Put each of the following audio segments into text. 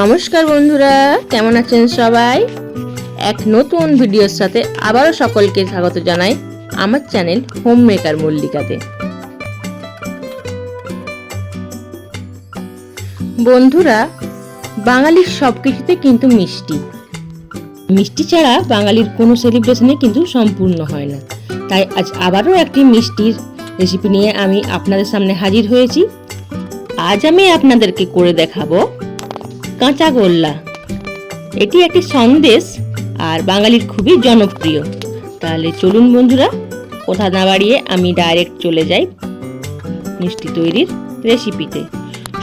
নমস্কার বন্ধুরা, কেমন আছেন সবাই? এক নতুন ভিডিওর সাথে আবারও সকলকে স্বাগত জানাই আমার চ্যানেল হোম মেকার মল্লিকাতে। বন্ধুরা, বাঙালির সব কিছুতে কিন্তু মিষ্টি। মিষ্টি ছাড়া বাঙালির কোনো সেলিব্রেশনে কিন্তু সম্পূর্ণ হয় না। তাই আজ আবারও একটি মিষ্টির রেসিপি নিয়ে আমি আপনাদের সামনে হাজির হয়েছি। আজ আমি আপনাদেরকে করে দেখাবো কাঁচা গোল্লা। এটি একটি সন্দেশ আর বাঙালির খুবই জনপ্রিয়। তাহলে চলুন বন্ধুরা, কোথা না বাড়িয়ে আমি ডাইরেক্ট চলে যাই মিষ্টি তৈরির রেসিপিতে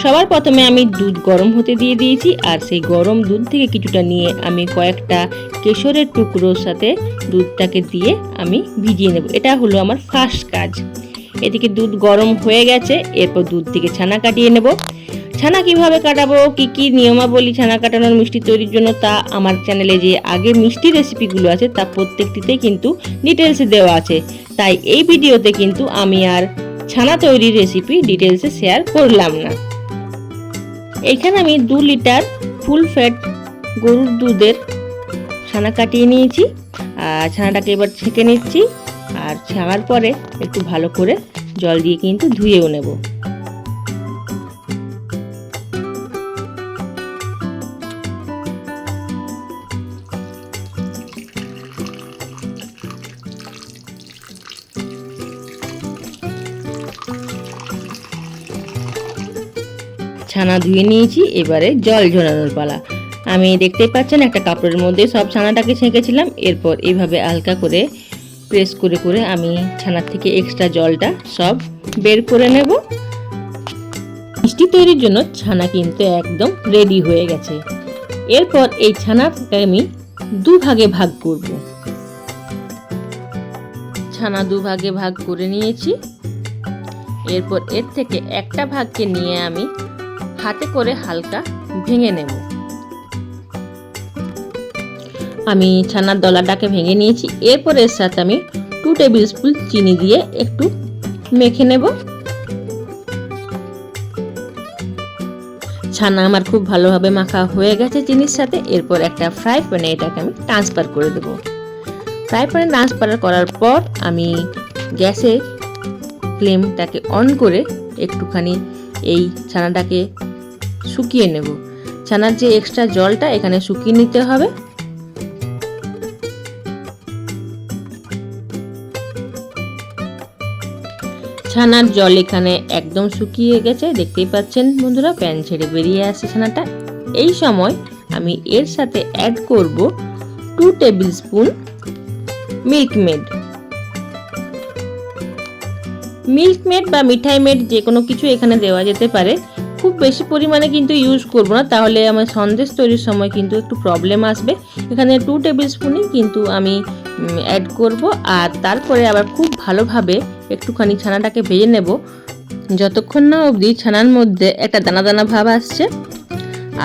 সবার প্রথমে আমি দুধ গরম হতে দিয়ে দিয়েছি আর সেই গরম দুধ থেকে কিছুটা নিয়ে আমি কয়েকটা কেশরের টুকরোর সাথে দুধটাকে দিয়ে আমি ভিজিয়ে নেব। এটা হলো আমার ফার্স্ট কাজ। এদিকে দুধ গরম হয়ে গেছে, এরপর দুধ থেকে ছানা কাটিয়ে নেব। ছানা কীভাবে কাটাবো? কি কি নিয়মাবলী ছানা কাটানোর মিষ্টি তৈরির জন্য? তা আমার চ্যানেলে যে আগে মিষ্টি রেসিপিগুলো আছে, তা প্রত্যেকটিতে কিন্তু ডিটেলসে দেওয়া আছে। তাই এই ভিডিওতে কিন্তু আমি আর ছানা তৈরির রেসিপি ডিটেলসে শেয়ার করলাম না। এইখানে আমি দু লিটার ফুল ফ্যাট গরুর দুধের ছানা কাটিয়ে নিয়েছি। আর ছানাটাকে এবার ছেঁকে নিচ্ছি। আর ছানার পরে একটু ভালো করে জল দিয়ে কিন্তু ধুয়েও নেব। ছানা ধুয়ে নিয়েছি, এবারে জল ঝরানোর পালা। আমি দেখতেই পাচ্ছেন একটা কাপড়ের মধ্যে সব ছানাটাকে ছেঁকেছিলাম। এরপর এইভাবে হালকা করে প্রেস করে করে আমি ছানার থেকে এক্সট্রা জলটা সব বের করে নেব। মিষ্টি তৈরির জন্য ছানা কিন্তু একদম রেডি হয়ে গেছে। এরপর এই ছানাটাকে আমি দু ভাগে করব। ছানা দু ভাগে ভাগ করে নিয়েছি। এরপর এর থেকে একটা ভাগকে নিয়ে আমি হাতে করে হালকা ভেঙে নেব। আমি ছানার দলাটাকে ভেঙে নিয়েছি। এরপর এর সাথে আমি টু টেবিল স্পুন চিনি দিয়ে একটু মেখে নেব। ছানা আমার খুব ভালোভাবে মাখা হয়ে গেছে চিনির সাথে। এরপর একটা ফ্রাই প্যানে এটাকে আমি ট্রান্সফার করে দেবো। ফ্রাই প্যানে ট্রান্সফার করার পর আমি গ্যাসে ফ্লেমটাকে অন করে একটুখানি এই ছানাটাকে শুকিয়ে নেব। ছানার যে এক্সট্রা জলটা এখানে শুকিয়ে নিতে হবে। ছানার জল এখানে একদম শুকিয়ে গেছে, দেখতেই পাচ্ছেন বন্ধুরা, প্যান ছেড়ে বেরিয়ে আসছে ছানাটা। এই সময় আমি এর সাথে অ্যাড করব two tablespoon milk made milk made বা মিঠাই মেড যে কোনো কিছু এখানে দেওয়া যেতে পারে। খুব বেশি পরিমাণে কিন্তু ইউজ করব না। তাহলে আমার সন্দেশ তৈরির সময় কিন্তু একটু প্রবলেম আসবে। এখানে টু টেবিল স্পুনই কিন্তু আমি অ্যাড করব। আর তারপরে আবার খুব ভালোভাবে একটুখানি ছানাটাকে ভেজে নেব। যতক্ষণ না অবধি ছানার মধ্যে একটা দানা দানা ভাব আসছে।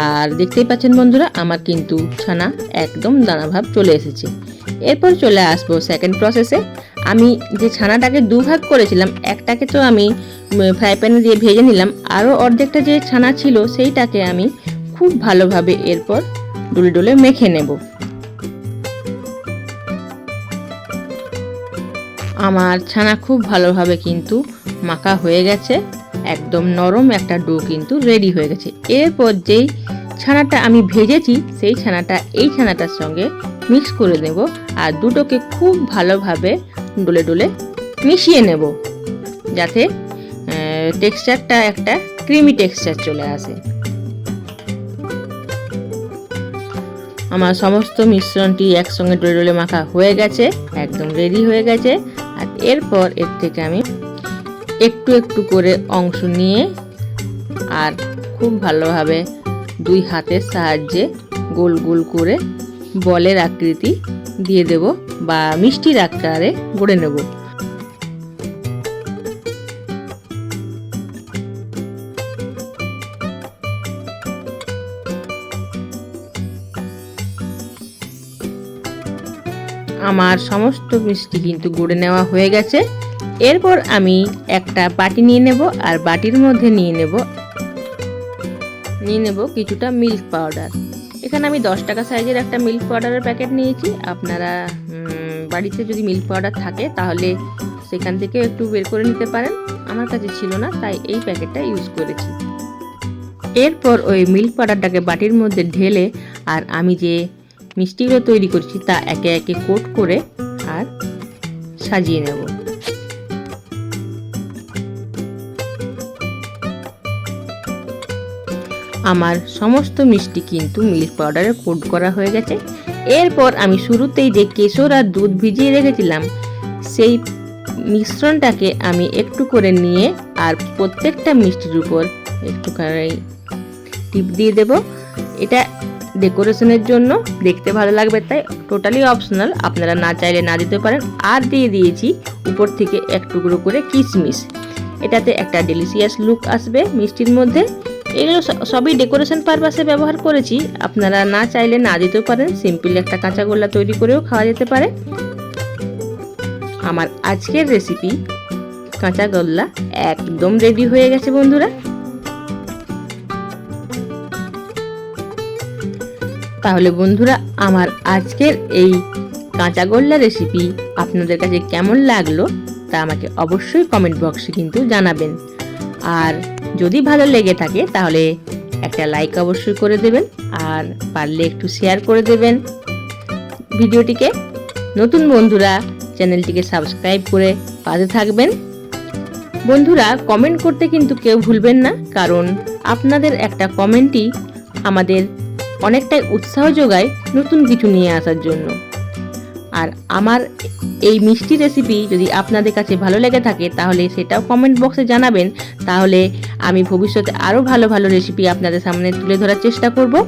আর দেখতেই পাচ্ছেন বন্ধুরা, আমার কিন্তু ছানা একদম দানা ভাব চলে এসেছে। এরপর চলে আসব সেকেন্ড প্রসেসে আমি যে ছানাটাকে দুভাগ করেছিলাম, একটাকে তো আমি ফ্রাই প্যানে দিয়ে ভেজে নিলাম, আরও অর্ধেকটা যে ছানা ছিল সেইটাকে আমি খুব ভালোভাবে এরপর ডুলে ডুলে মেখে নেব। আমার ছানা খুব ভালোভাবে কিন্তু মাখা হয়ে গেছে, একদম নরম একটা ডো কিন্তু রেডি হয়ে গেছে। এরপর যেই ছানাটা আমি ভেজেছি, সেই ছানাটা, এই ছানাটার সঙ্গে মিক্স করে নেব আর দুটোকে খুব ভালোভাবে ডলে ডলে মিশিয়ে নেব যাতে টেক্সচারটা একটা ক্রিমি টেক্সচার চলে আসে। আমার সমস্ত মিশ্রণটি একসঙ্গে ডলে ডলে মাখা হয়ে গেছে, একদম রেডি হয়ে গেছে আর এরপর এর থেকে আমি একটু একটু করে অংশ নিয়ে আর খুব ভালোভাবে দুই হাতের সাহায্যে গোল গোল করে বলের আকৃতি দিয়ে দেব বা মিষ্টির আকারে গড়ে নেব। আমার সমস্ত মিষ্টি কিন্তু গড়ে নেওয়া হয়ে গেছে। এরপর আমি একটা বাটি নিয়ে নেব আর বাটির মধ্যে নিয়ে নেব নিয়ে নেব কিছুটা মিল্ক পাউডার এখানে আমি দশ টাকা সাইজের একটা মিল্ক পাউডারের প্যাকেট নিয়েছি। আপনারা বাড়িতে যদি মিল্ক পাউডার থাকে, তাহলে সেখান থেকে একটু বের করে নিতে পারেন। আমার কাছে ছিল না, তাই এই প্যাকেটটা ইউজ করেছি। এরপর ওই মিল্ক পাউডারটাকে বাটির মধ্যে ঢেলে, আর আমি যে মিষ্টিগুলো তৈরি করছি, তা একে একে কোট করে আর সাজিয়ে নেব। আমার সমস্ত মিষ্টি কিন্তু মিল্ক পাউডারে কোট করা হয়ে গেছে। এরপর আমি শুরুতেই যে কেশর আর দুধ ভিজিয়ে রেখেছিলাম, সেই মিশ্রণটাকে আমি একটু করে নিয়ে আর প্রত্যেকটা মিষ্টির উপর একটুখানি টিপ দিয়ে দেব। এটা ডেকোরেশনের জন্য দেখতে ভালো লাগবে তাই টোটালি অপশনাল, আপনারা না চাইলে না দিতে পারেন। আর দিয়ে দিয়েছি উপর থেকে এক টুকরো করে কিশমিশ। এটাতে একটা ডেলিশিয়াস লুক আসবে মিষ্টির মধ্যে। এগুলো সবই ডেকোরেশন পারপাসে ব্যবহার করেছি। আপনারা না চাইলে না দিতেও পারেন। সিম্পল একটা কাঁচা গোল্লা তৈরি করেও খাওয়া যেতে পারে। আমার আজকের রেসিপি কাঁচা গোল্লা একদম রেডি হয়ে গেছে বন্ধুরা। তাহলে বন্ধুরা, আমার আজকের এই কাঁচা গোল্লা রেসিপি আপনাদের কাছে কেমন লাগল তা আমাকে অবশ্যই কমেন্ট বক্সে কিন্তু জানাবেন। আর যদি ভালো লেগে থাকে, তাহলে একটা লাইক অবশ্যই করে দেবেন আর পারলে একটু শেয়ার করে দেবেন। ভিডিওটিকে নতুন বন্ধুরা চ্যানেলটিকে সাবস্ক্রাইব করে পাশে থাকবেন। বন্ধুরা কমেন্ট করতে কিন্তু কেউ ভুলবেন না, কারণ আপনাদের একটা কমেন্টই আমাদের অনেকটাই উৎসাহ যোগায় নতুন কিছু নিয়ে আসার জন্য। আর আমার এই মিষ্টি রেসিপি যদি আপনাদের কাছে ভালো লেগে থাকে, তাহলে সেটাও কমেন্ট বক্সে জানাবেন। তাহলে আমি ভবিষ্যতে আরও ভালো ভালো রেসিপি আপনাদের সামনে তুলে ধরার চেষ্টা করব।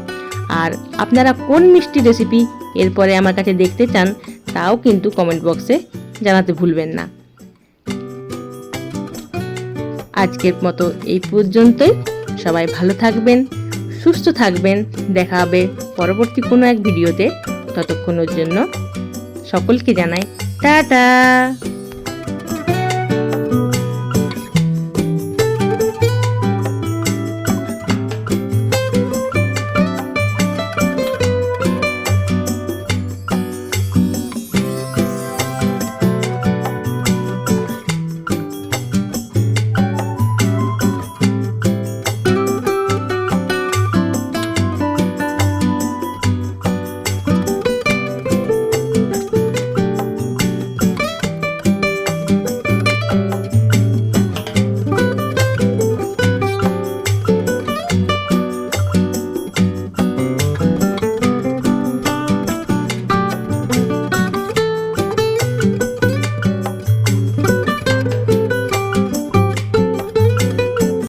আর আপনারা কোন মিষ্টি রেসিপি এরপরে আমার কাছে দেখতে চান, তাও কিন্তু কমেন্ট বক্সে জানাতে ভুলবেন না। আজকের মতো এই পর্যন্তই। সবাই ভালো থাকবেন, সুস্থ থাকবেন। দেখা হবে পরবর্তী কোনো এক ভিডিওতে। ততক্ষণের জন্য সকলকে জানাই। টাটা!